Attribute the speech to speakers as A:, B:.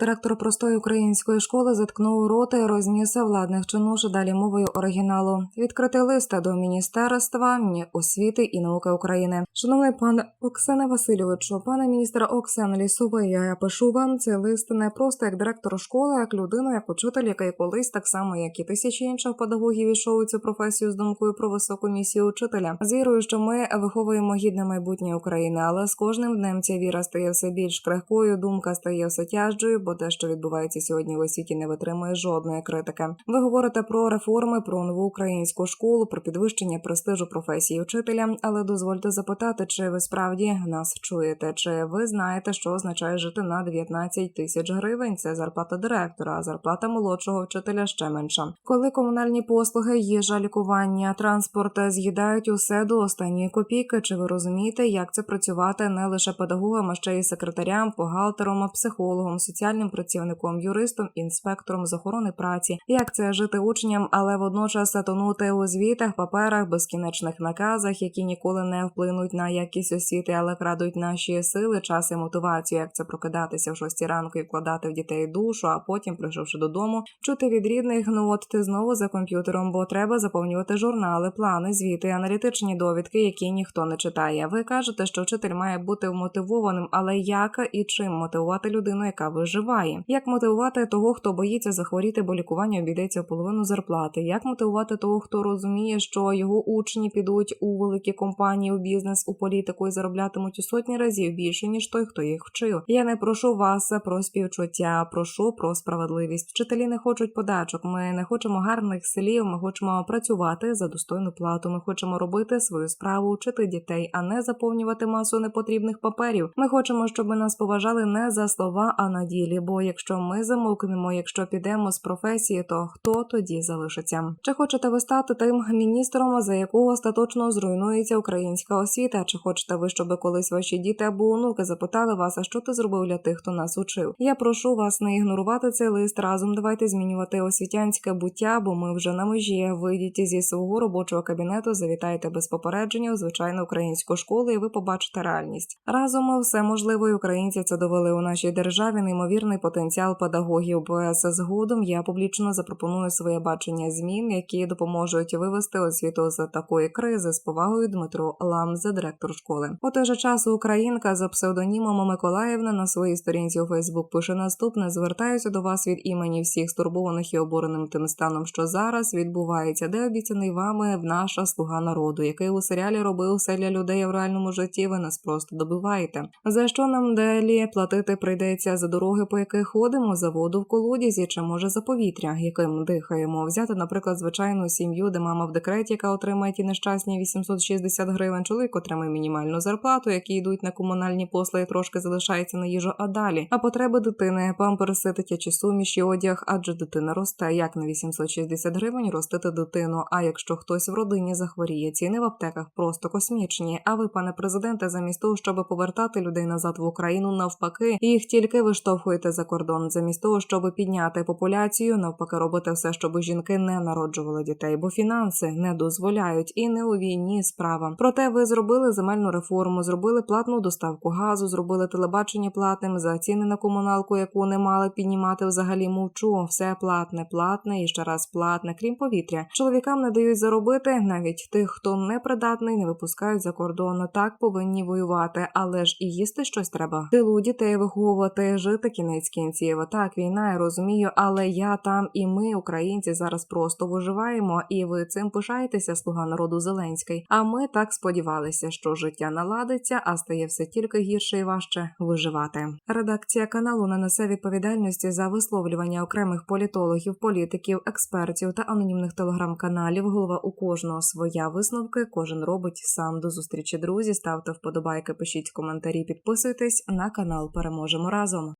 A: Директор простої української школи заткнув рота і розніс владних чинуш далі мовою оригіналу. Відкритий лист до міністерства освіти і науки України. Шановний пан Оксана Васильовичу, пане міністр Оксан Лісовий, я пишу вам цей лист не просто як директор школи, як людину, як учитель, який колись так само, як і тисячі інших педагогів, ішов у цю професію з думкою про високу місію учителя. З вірою, що ми виховуємо гідне майбутнє України, але з кожним днем ця віра стає все більш крихкою, думка стає все тяжчою, бо те, що відбувається сьогодні в освіті, не витримує жодної критики. Ви говорите про реформи, про нову українську школу, про підвищення престижу професії учителя. Але дозвольте запитати, чи ви справді нас чуєте? Чи ви знаєте, що означає жити на 19 тисяч гривень? Це зарплата директора, а зарплата молодшого вчителя ще менша. Коли комунальні послуги, їжа, лікування, транспорт з'їдають усе до останньої копійки. Чи ви розумієте, як це працювати не лише педагогам, а ще й секретарям, бухгалтером, психологом, соціальним працівником, юристом, інспектором з охорони праці? Як це жити учням, але водночас тонути у звітах, паперах, безкінечних наказах, які ніколи не вплинуть на якість освіти, але крадуть наші сили, час і мотивацію. Як це прокидатися в шостій ранку і вкладати в дітей душу, а потім, прийшовши додому, чути від рідних, ну от ти знову за комп'ютером, бо треба заповнювати журнали, плани, звіти, аналітичні довідки, які ніхто не читає. Ви кажете, що вчитель має бути вмотивованим, але як і чим мотивувати людину, яка виживає? Як мотивувати того, хто боїться захворіти, бо лікування обійдеться в половину зарплати? Як мотивувати того, хто розуміє, що його учні підуть у великі компанії, у бізнес, у політику і зароблятимуть у сотні разів більше ніж той, хто їх вчив? Я не прошу вас про співчуття, прошу про справедливість. Вчителі не хочуть подачок. Ми не хочемо гарних слів. Ми хочемо працювати за достойну плату. Ми хочемо робити свою справу, вчити дітей, а не заповнювати масу непотрібних паперів. Ми хочемо, щоб нас поважали не за слова, а на ділі. Бо якщо ми замовкнемо, якщо підемо з професії, то хто тоді залишиться? Чи хочете ви стати тим міністром, за якого остаточно зруйнується українська освіта? Чи хочете ви, щоб колись ваші діти або онуки запитали вас, а що ти зробив для тих, хто нас учив? Я прошу вас не ігнорувати цей лист. Разом давайте змінювати освітянське буття, бо ми вже на межі. Вийдіть зі свого робочого кабінету, завітайте без попередження у звичайну українську школу, і ви побачите реальність. Разом все можливо, і українці це довели у нашій державі. Неймовірний потенціал педагогів. Згодом я публічно запропоную своє бачення змін, які допоможуть вивести освіту з такої кризи з повагою Дмитро Ламзе, директор школи. У той же час Українка за псевдонімом Миколаївна на своїй сторінці у Фейсбук пише наступне: звертаюся до вас від імені всіх стурбованих і обуреним тим станом, що зараз відбувається, де обіцяний вами в наша слуга народу, який у серіалі робив все для людей в реальному житті. Ви нас просто добиваєте. За що нам далі платити прийдеться за дороги, по яких ходимо, за воду в колодязі, чи може за повітря, яким дихаємо? Взяти, наприклад, звичайну сім'ю, де мама в декреті, яка отримає ті нещасні 860 гривень, чоловік отримує мінімальну зарплату, які йдуть на комунальні послуги, трошки залишається на їжу, а далі. А потреби дитини, памперси, дитячі суміші, одяг, адже дитина росте. Як на 860 гривень ростити дитину? А якщо хтось в родині захворіє, ціни в аптеках просто космічні. А ви, пане президенте, замість того, щоб повертати людей назад в Україну, навпаки, їх тільки виштовхуєте за кордон, замість того, щоб підняти популяцію, навпаки, робите все, щоб жінки не народжували дітей, бо фінанси не дозволяють і не у війні справа. Проте ви зробили земельну реформу, зробили платну доставку газу, зробили телебачення платним за ціни на комуналку, яку не мали піднімати взагалі. Мовчу, все платне, платне і ще раз платне, крім повітря. Чоловікам не дають заробити, навіть тих, хто непридатний, не випускають за кордон. Так повинні воювати, але ж і їсти щось треба. Тилу дітей виховувати, жити кінець кінців. Так, війна, я розумію, але я там і ми, українці, зараз просто виживаємо, і ви цим пишаєтеся, слуга народу Зеленський. А ми так сподівалися, що життя наладиться, а стає все тільки гірше і важче виживати. Редакція каналу не несе відповідальності за висловлювання окремих політологів, політиків, експертів та анонімних телеграм-каналів. Голова у кожного своя висновки. Кожен робить сам до зустрічі. Друзі, ставте вподобайки, пишіть коментарі, підписуйтесь на канал. Переможемо разом.